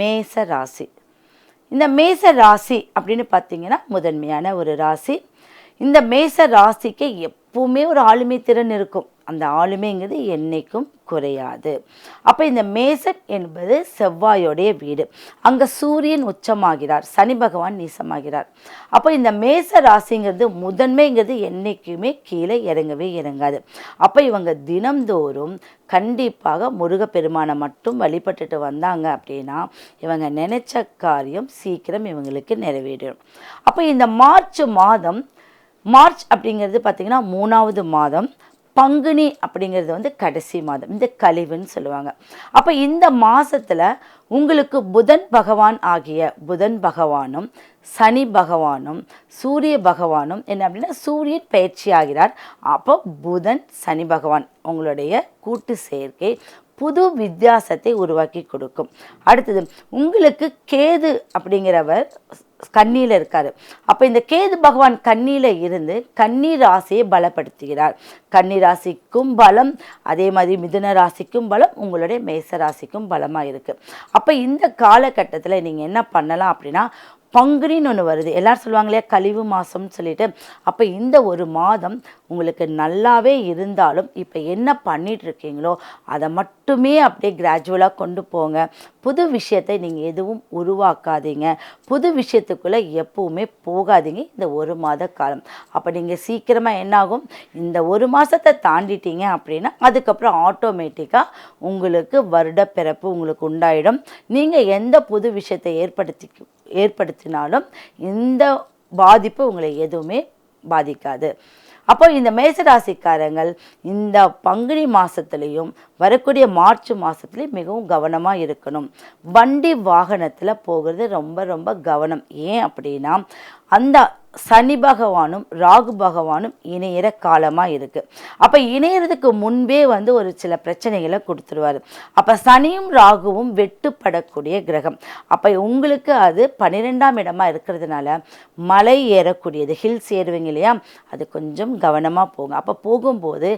மேச ராசி இந்த மேச ராசி அப்படின்னு பார்த்தீங்கன்னா முதன்மையான ஒரு ராசி. இந்த மேச ராசிக்கு எப்பவுமே ஒரு ஆளுமை திறன் இருக்கும். அந்த ஆளுமைங்கிறது என்னைக்கும் குறையாது. அப்போ இந்த மேசன் என்பது செவ்வாயோடைய வீடு. அங்கே சூரியன் உச்சமாகிறார். சனி பகவான் நீசமாகிறார். அப்போ இந்த மேச ராசிங்கிறது முதன்மைங்கிறது என்றைக்குமே கீழே இறங்கவே இறங்காது. அப்போ இவங்க தினம்தோறும் கண்டிப்பாக முருகப்பெருமானை மட்டும் வழிபட்டுட்டு வந்தாங்க அப்படின்னா இவங்க நினைச்ச காரியம் சீக்கிரம் இவங்களுக்கு நிறைவேறும் அப்போ இந்த மார்ச் மாதம் மார்ச் அப்படிங்கிறது பார்த்திங்கன்னா மூணாவது மாதம் பங்குனி அப்படிங்கிறது வந்து கடைசி மாதம் இந்த கழிவுன்னு சொல்லுவாங்க. அப்போ இந்த மாதத்தில் உங்களுக்கு புதன் பகவான் ஆகிய புதன் பகவானும் சனி பகவானும் சூரிய பகவானும் என்ன அப்படின்னா சூரியன் பயிற்சி ஆகிறார். அப்போ புதன் சனி பகவான் உங்களுடைய கூட்டு சேர்க்கை புது வித்தியாசத்தை உருவாக்கி கொடுக்கும். அடுத்தது உங்களுக்கு கேது அப்படிங்கிறவர் கண்ணியில் இருக்காரு. அப்போ இந்த கேது பகவான் கண்ணியில் இருந்து கன்னி ராசியை பலப்படுத்துகிறார். கன்னி ராசிக்கும் பலம் அதே மாதிரி மிதுன ராசிக்கும் பலம் உங்களுடைய மேச ராசிக்கும் பலமாக இருக்குது அப்போ இந்த காலகட்டத்தில் நீங்கள் என்ன பண்ணலாம் அப்படின்னா பங்குனின்னு ஒன்று வருது. எல்லோரும் சொல்லுவாங்க இல்லையா கழிவு மாதம்னு சொல்லிட்டு. அப்போ இந்த ஒரு மாதம் உங்களுக்கு நல்லாவே இருந்தாலும் இப்போ என்ன பண்ணிகிட்ருக்கீங்களோ அதை மட்டுமே அப்படியே கிராஜுவலாக கொண்டு போங்க. புது விஷயத்தை நீங்கள் எதுவும் உருவாக்காதீங்க. புது விஷயத்துக்குள்ளே எப்பவுமே போகாதீங்க இந்த ஒரு மாத காலம். அப்போ நீங்கள் சீக்கிரமாக என்னாகும்? இந்த ஒரு மாதத்தை தாண்டிட்டீங்க அப்படின்னா அதுக்கப்புறம் ஆட்டோமேட்டிக்காக உங்களுக்கு வருட பிறப்பு உங்களுக்கு உண்டாயிடும். நீங்கள் எந்த புது விஷயத்தை ஏற்படுத்தி ஏற்படுத்தினாலும் இந்த பாதிப்பு உங்களை எதுவுமே பாதிக்காது. அப்போ இந்த மேசராசிக்காரங்கள் இந்த பங்குனி மாதத்துலேயும் வரக்கூடிய மார்ச் மாதத்துலேயும் மிகவும் கவனமாக இருக்கணும். வண்டி வாகனத்தில் போகிறது ரொம்ப ரொம்ப கவனம். ஏன் அப்படின்னா அந்த சனி பகவானும் ராகு பகவானும் இணையிற காலமாக இருக்குது அப்போ இணையறதுக்கு முன்பே வந்து ஒரு சில பிரச்சனைகளை கொடுத்துருவாரு. அப்போ சனியும் ராகுவும் வெட்டுப்படக்கூடிய கிரகம். அப்போ உங்களுக்கு அது பன்னிரெண்டாம் இடமாக இருக்கிறதுனால மலை ஏறக்கூடியது ஹில்ஸ் ஏறுவீங்க இல்லையா? அது கொஞ்சம் கவனமாக போங்க. அப்போ போகும்போது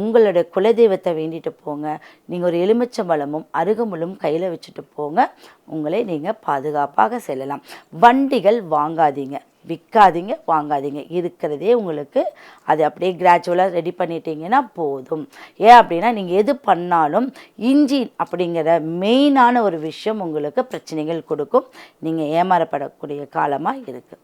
உங்களோட குலதெய்வத்தை வேண்டிட்டு போங்க. நீங்கள் ஒரு எலுமிச்சம்பழமும் அருகம்புல்லும் கையில் வச்சுட்டு போங்க. உங்களை நீங்கள் பாதுகாப்பாக செல்லலாம். வண்டிகள் வாங்காதீங்க. விற்காதீங்க வாங்காதீங்க. இருக்கிறதே உங்களுக்கு அது அப்படியே கிராஜுவலாக ரெடி பண்ணிட்டீங்கன்னா போதும். ஏன் அப்படின்னா நீங்கள் எது பண்ணாலும் இன்ஜின் அப்படிங்கிற மெயினான ஒரு விஷயம் உங்களுக்கு பிரச்சனைகள் கொடுக்கும். நீங்கள் ஏமாறப்படக்கூடிய காலமாக இருக்குது